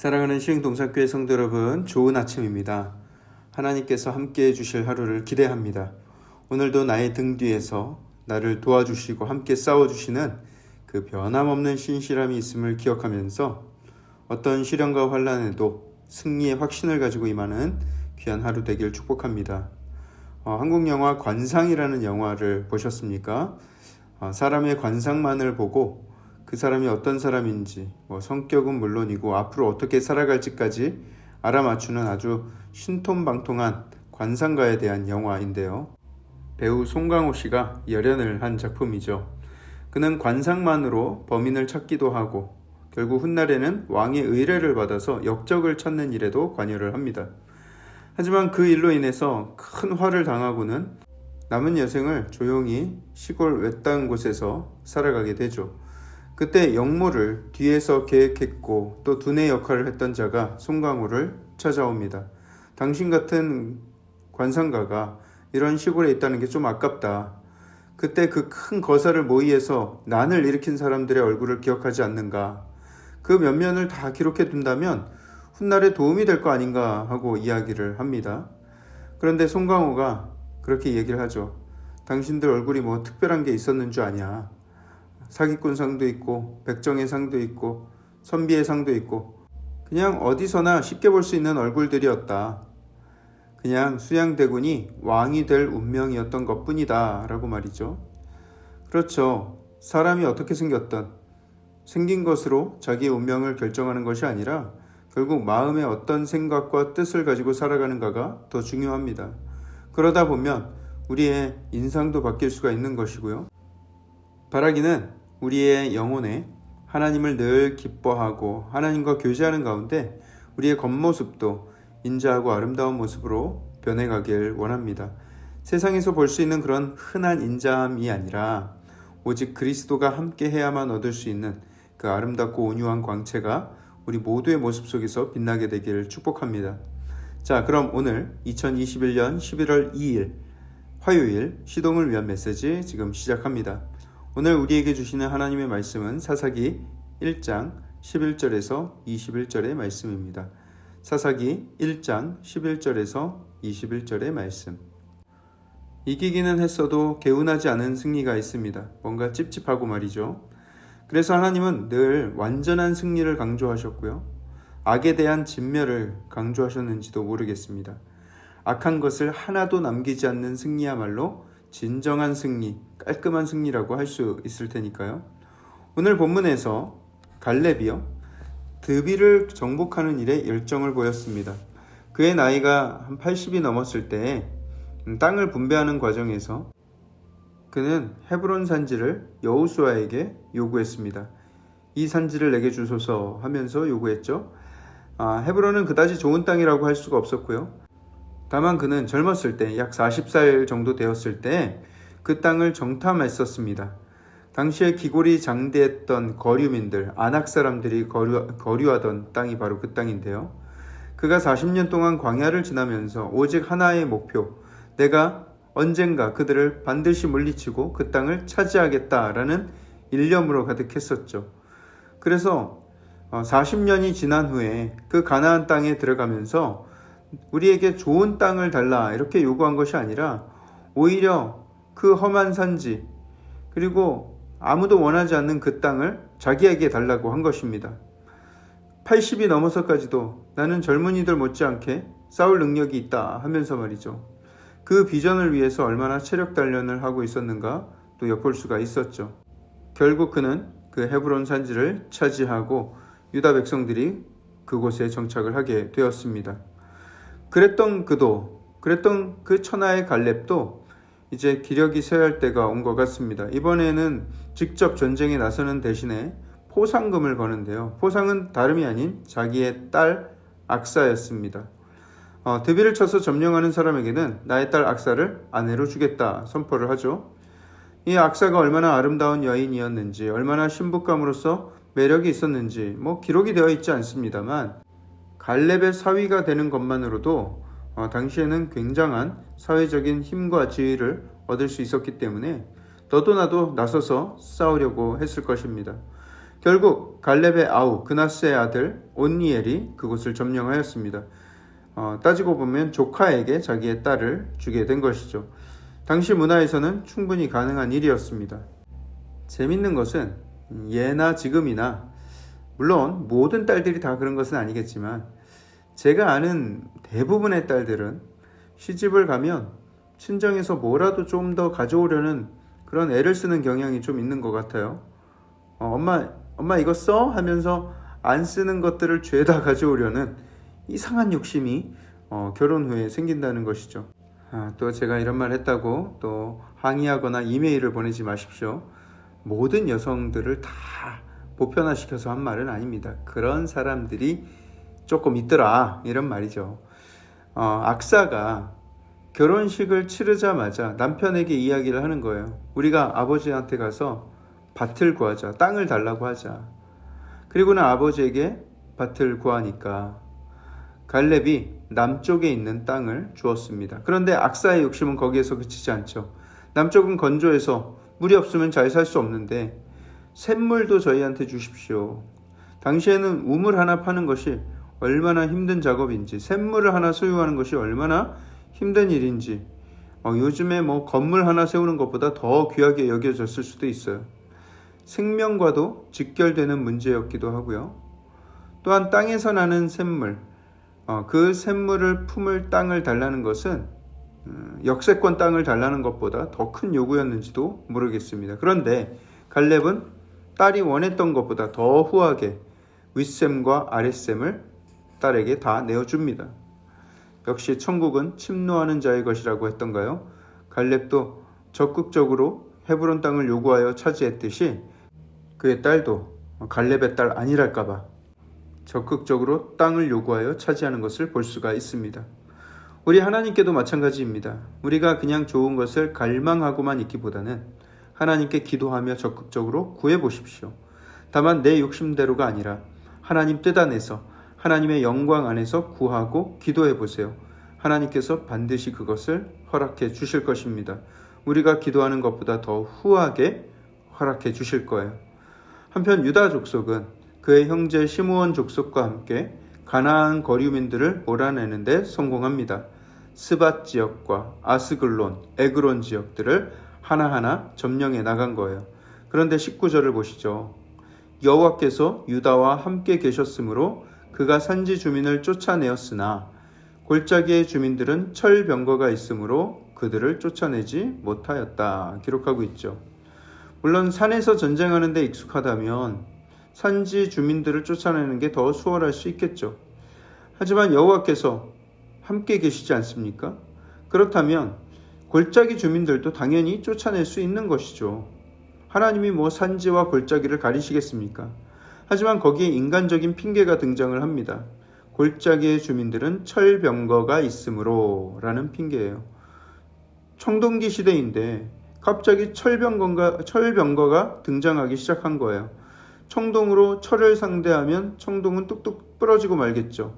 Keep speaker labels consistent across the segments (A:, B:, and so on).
A: 사랑하는 시흥동산교회 성도 여러분, 좋은 아침입니다. 하나님께서 함께 해 주실 하루를 기대합니다. 오늘도 나의 등 뒤에서 나를 도와주시고 함께 싸워주시는 그 변함없는 신실함이 있음을 기억하면서 어떤 시련과 환란에도 승리의 확신을 가지고 임하는 귀한 하루 되길 축복합니다. 어, 한국 영화 관상이라는 영화를 보셨습니까? 어, 사람의 관상만을 보고 그 사람이 어떤 사람인지, 뭐 성격은 물론이고 앞으로 어떻게 살아갈지까지 알아맞추는 아주 신통방통한 관상가에 대한 영화인데요. 배우 송강호 씨가 열연을 한 작품이죠. 그는 관상만으로 범인을 찾기도 하고 결국 훗날에는 왕의 의뢰를 받아서 역적을 찾는 일에도 관여를 합니다. 하지만 그 일로 인해서 큰 화를 당하고는 남은 여생을 조용히 시골 외딴 곳에서 살아가게 되죠. 그때 역모를 뒤에서 계획했고 또 두뇌 역할을 했던 자가 송강호를 찾아옵니다. 당신 같은 관상가가 이런 시골에 있다는 게 좀 아깝다. 그때 그 큰 거사를 모의해서 난을 일으킨 사람들의 얼굴을 기억하지 않는가. 그 면면을 다 기록해 둔다면 훗날에 도움이 될 거 아닌가 하고 이야기를 합니다. 그런데 송강호가 그렇게 얘기를 하죠. 당신들 얼굴이 뭐 특별한 게 있었는 줄 아냐. 사기꾼 상도 있고 백정의 상도 있고 선비의 상도 있고 그냥 어디서나 쉽게 볼 수 있는 얼굴들이었다. 그냥 수양대군이 왕이 될 운명이었던 것 뿐이다. 라고 말이죠. 그렇죠. 사람이 어떻게 생겼던 생긴 것으로 자기의 운명을 결정하는 것이 아니라 결국 마음의 어떤 생각과 뜻을 가지고 살아가는가가 더 중요합니다. 그러다 보면 우리의 인상도 바뀔 수가 있는 것이고요. 바라기는 우리의 영혼에 하나님을 늘 기뻐하고 하나님과 교제하는 가운데 우리의 겉모습도 인자하고 아름다운 모습으로 변해가길 원합니다. 세상에서 볼 수 있는 그런 흔한 인자함이 아니라 오직 그리스도가 함께 해야만 얻을 수 있는 그 아름답고 온유한 광채가 우리 모두의 모습 속에서 빛나게 되기를 축복합니다. 자, 그럼 오늘 2021년 11월 2일 화요일 시동을 위한 메시지 지금 시작합니다. 오늘 우리에게 주시는 하나님의 말씀은 사사기 1장 11절에서 21절의 말씀입니다. 사사기 1장 11절에서 21절의 말씀. 이기기는 했어도 개운하지 않은 승리가 있습니다. 뭔가 찝찝하고 말이죠. 그래서 하나님은 늘 완전한 승리를 강조하셨고요. 악에 대한 진멸을 강조하셨는지도 모르겠습니다. 악한 것을 하나도 남기지 않는 승리야말로 진정한 승리, 깔끔한 승리라고 할 수 있을 테니까요. 오늘 본문에서 갈렙이요. 드비를 정복하는 일에 열정을 보였습니다. 그의 나이가 한 80이 넘었을 때 땅을 분배하는 과정에서 그는 헤브론 산지를 여우수아에게 요구했습니다. 이 산지를 내게 주소서 하면서 요구했죠. 아, 헤브론은 그다지 좋은 땅이라고 할 수가 없었고요. 다만 그는 젊었을 때 약 40살 정도 되었을 때 그 땅을 정탐했었습니다. 당시에 기골이 장대했던 거류민들, 안악 사람들이 거류, 거류하던 땅이 바로 그 땅인데요. 그가 40년 동안 광야를 지나면서 오직 하나의 목표, 내가 언젠가 그들을 반드시 물리치고 그 땅을 차지하겠다라는 일념으로 가득했었죠. 그래서 40년이 지난 후에 그 가나안 땅에 들어가면서 우리에게 좋은 땅을 달라 이렇게 요구한 것이 아니라 오히려 그 험한 산지 그리고 아무도 원하지 않는 그 땅을 자기에게 달라고 한 것입니다. 80이 넘어서까지도 나는 젊은이들 못지않게 싸울 능력이 있다 하면서 말이죠. 그 비전을 위해서 얼마나 체력 단련을 하고 있었는가 또 엿볼 수가 있었죠. 결국 그는 그 헤브론 산지를 차지하고 유다 백성들이 그곳에 정착을 하게 되었습니다. 그랬던 그도, 그랬던 그 천하의 갈렙도 이제 기력이 쇠할 때가 온 것 같습니다. 이번에는 직접 전쟁에 나서는 대신에 포상금을 거는데요. 포상은 다름이 아닌 자기의 딸 악사였습니다. 어, 드비를 쳐서 점령하는 사람에게는 나의 딸 악사를 아내로 주겠다 선포를 하죠. 이 악사가 얼마나 아름다운 여인이었는지, 얼마나 신부감으로서 매력이 있었는지, 뭐 기록이 되어 있지 않습니다만, 갈렙의 사위가 되는 것만으로도 어, 당시에는 굉장한 사회적인 힘과 지위를 얻을 수 있었기 때문에 너도 나도 나서서 싸우려고 했을 것입니다. 결국 갈렙의 아우 그나스의 아들 온니엘이 그곳을 점령하였습니다. 어, 따지고 보면 조카에게 자기의 딸을 주게 된 것이죠. 당시 문화에서는 충분히 가능한 일이었습니다. 재밌는 것은 예나 지금이나 물론 모든 딸들이 다 그런 것은 아니겠지만 제가 아는 대부분의 딸들은 시집을 가면 친정에서 뭐라도 좀 더 가져오려는 그런 애를 쓰는 경향이 좀 있는 것 같아요. 어, 엄마, 엄마 이거 써? 하면서 안 쓰는 것들을 죄다 가져오려는 이상한 욕심이 어, 결혼 후에 생긴다는 것이죠. 아, 또 제가 이런 말 했다고 또 항의하거나 이메일을 보내지 마십시오. 모든 여성들을 다 보편화시켜서 한 말은 아닙니다. 그런 사람들이 조금 있더라 이런 말이죠. 어, 악사가 결혼식을 치르자마자 남편에게 이야기를 하는 거예요. 우리가 아버지한테 가서 밭을 구하자, 땅을 달라고 하자. 그리고는 아버지에게 밭을 구하니까 갈렙이 남쪽에 있는 땅을 주었습니다. 그런데 악사의 욕심은 거기에서 그치지 않죠. 남쪽은 건조해서 물이 없으면 잘 살 수 없는데 샘물도 저희한테 주십시오. 당시에는 우물 하나 파는 것이 얼마나 힘든 작업인지, 샘물을 하나 소유하는 것이 얼마나 힘든 일인지, 어, 요즘에 뭐 건물 하나 세우는 것보다 더 귀하게 여겨졌을 수도 있어요. 생명과도 직결되는 문제였기도 하고요. 또한 땅에서 나는 샘물, 어, 그 샘물을 품을 땅을 달라는 것은 음, 역세권 땅을 달라는 것보다 더 큰 요구였는지도 모르겠습니다. 그런데 갈렙은 딸이 원했던 것보다 더 후하게 윗셈과 아랫셈을 딸에게 다 내어줍니다. 역시 천국은 침노하는 자의 것이라고 했던가요? 갈렙도 적극적으로 헤브론 땅을 요구하여 차지했듯이 그의 딸도 갈렙의 딸 아니랄까봐 적극적으로 땅을 요구하여 차지하는 것을 볼 수가 있습니다. 우리 하나님께도 마찬가지입니다. 우리가 그냥 좋은 것을 갈망하고만 있기보다는 하나님께 기도하며 적극적으로 구해 보십시오. 다만 내 욕심대로가 아니라 하나님 뜻 안에서 하나님의 영광 안에서 구하고 기도해 보세요. 하나님께서 반드시 그것을 허락해 주실 것입니다. 우리가 기도하는 것보다 더 후하게 허락해 주실 거예요. 한편 유다 족속은 그의 형제 시므온 족속과 함께 가나안 거류민들을 몰아내는데 성공합니다. 스밧 지역과 아스글론, 에그론 지역들을 하나하나 점령해 나간 거예요. 그런데 19절을 보시죠. 여호와께서 유다와 함께 계셨으므로 그가 산지 주민을 쫓아내었으나 골짜기의 주민들은 철병거가 있으므로 그들을 쫓아내지 못하였다. 기록하고 있죠. 물론 산에서 전쟁하는데 익숙하다면 산지 주민들을 쫓아내는 게 더 수월할 수 있겠죠. 하지만 여호와께서 함께 계시지 않습니까? 그렇다면 골짜기 주민들도 당연히 쫓아낼 수 있는 것이죠. 하나님이 뭐 산지와 골짜기를 가리시겠습니까? 하지만 거기에 인간적인 핑계가 등장을 합니다. 골짜기의 주민들은 철병거가 있으므로 라는 핑계예요. 청동기 시대인데 갑자기 철병거가, 철병거가 등장하기 시작한 거예요. 청동으로 철을 상대하면 청동은 뚝뚝 부러지고 말겠죠.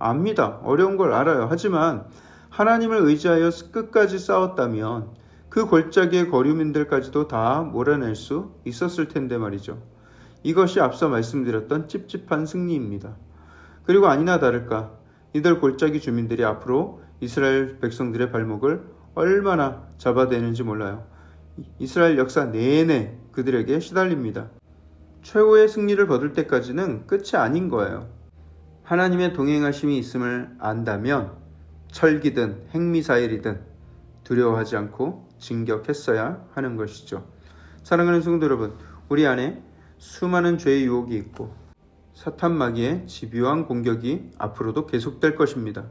A: 압니다. 어려운 걸 알아요. 하지만 하나님을 의지하여 끝까지 싸웠다면 그 골짜기의 거류민들까지도 다 몰아낼 수 있었을 텐데 말이죠. 이것이 앞서 말씀드렸던 찝찝한 승리입니다. 그리고 아니나 다를까 이들 골짜기 주민들이 앞으로 이스라엘 백성들의 발목을 얼마나 잡아대는지 몰라요. 이스라엘 역사 내내 그들에게 시달립니다. 최고의 승리를 거둘 때까지는 끝이 아닌 거예요. 하나님의 동행하심이 있음을 안다면 철기든 핵미사일이든 두려워하지 않고 진격했어야 하는 것이죠. 사랑하는 성도 여러분, 우리 안에 수많은 죄의 유혹이 있고 사탄 마귀의 집요한 공격이 앞으로도 계속될 것입니다.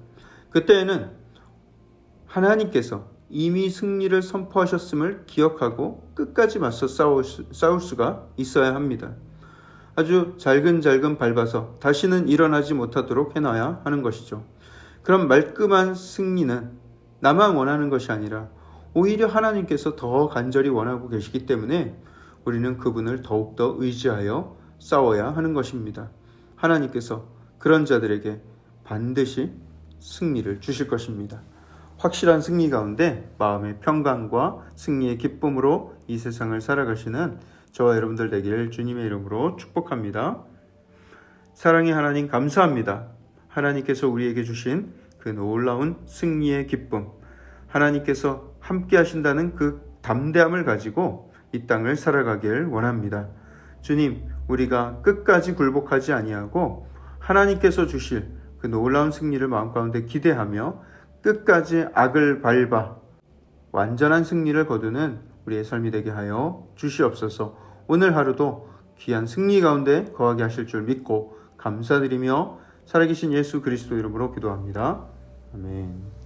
A: 그때에는 하나님께서 이미 승리를 선포하셨음을 기억하고 끝까지 맞서 싸울, 수, 싸울 수가 있어야 합니다. 아주 잘근잘근 밟아서 다시는 일어나지 못하도록 해놔야 하는 것이죠. 그럼 말끔한 승리는 나만 원하는 것이 아니라 오히려 하나님께서 더 간절히 원하고 계시기 때문에 우리는 그분을 더욱더 의지하여 싸워야 하는 것입니다. 하나님께서 그런 자들에게 반드시 승리를 주실 것입니다. 확실한 승리 가운데 마음의 평강과 승리의 기쁨으로 이 세상을 살아가시는 저와 여러분들 되기를 주님의 이름으로 축복합니다. 사랑의 하나님 감사합니다. 하나님께서 우리에게 주신 그 놀라운 승리의 기쁨, 하나님께서 함께 하신다는 그 담대함을 가지고 이 땅을 살아가길 원합니다. 주님, 우리가 끝까지 굴복하지 아니하고 하나님께서 주실 그 놀라운 승리를 마음 가운데 기대하며 끝까지 악을 밟아 완전한 승리를 거두는 우리의 삶이 되게 하여 주시옵소서. 오늘 하루도 귀한 승리 가운데 거하게 하실 줄 믿고 감사드리며 살아계신 예수 그리스도 이름으로 기도합니다. 아멘.